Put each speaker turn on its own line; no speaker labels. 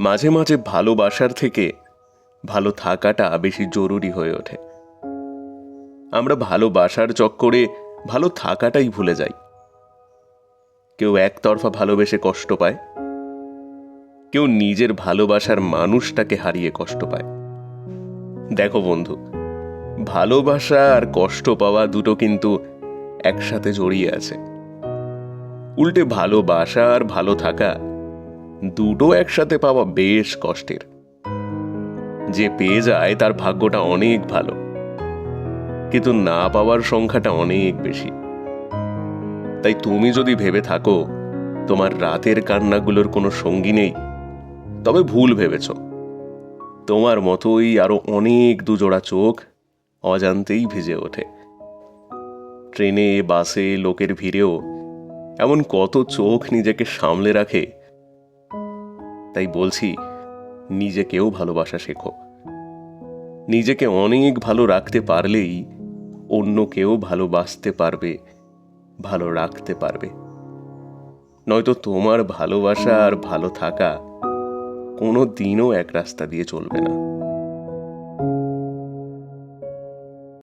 মাঝে মাঝে ভালোবাসার থেকে ভালো থাকাটা বেশি জরুরি হয়ে ওঠে। আমরা ভালোবাসার চক্করে ভালো থাকাটাই ভুলে যাই। কেউ একতরফা ভালোবেসে কষ্ট পায়। কেউ নিজের ভালোবাসার মানুষটাকে হারিয়ে কষ্ট পায়। দেখো বন্ধু, ভালোবাসা আর কষ্ট পাওয়া দুটো কিন্তু একসাথে জড়িয়ে আছে। উল্টে ভালোবাসা আর ভালো থাকা দুটো একসাথে পাওয়া বেশ কষ্টের। যে পেয়ে যায় তার ভাগ্যটা অনেক ভালো। কিন্তু না পাওয়ার সংখ্যাটা অনেক বেশি। তাই তুমি যদি ভেবে থাকো, তোমার রাতের কান্নাগুলোর কোনো সঙ্গী নেই, তবে ভুল ভেবেছ। তোমার মতোই আরও অনেক দুজোড়া চোখ অজান্তেই ভিজে ওঠে। ট্রেনে, বাসে, লোকের ভিড়েও এমন কত চোখ নিজেকে সামলে রাখে তাই বলছি, নিজেকেও ভালোবাসা শেখো। নিজেকে অনেক ভালো রাখতে পারলেই অন্য কেউ ভালোবাসতে পারবে, ভালো রাখতে পারবে। নয়তো তোমার ভালোবাসা আর ভালো থাকা কোনো দিনও এক রাস্তা দিয়ে চলবে না।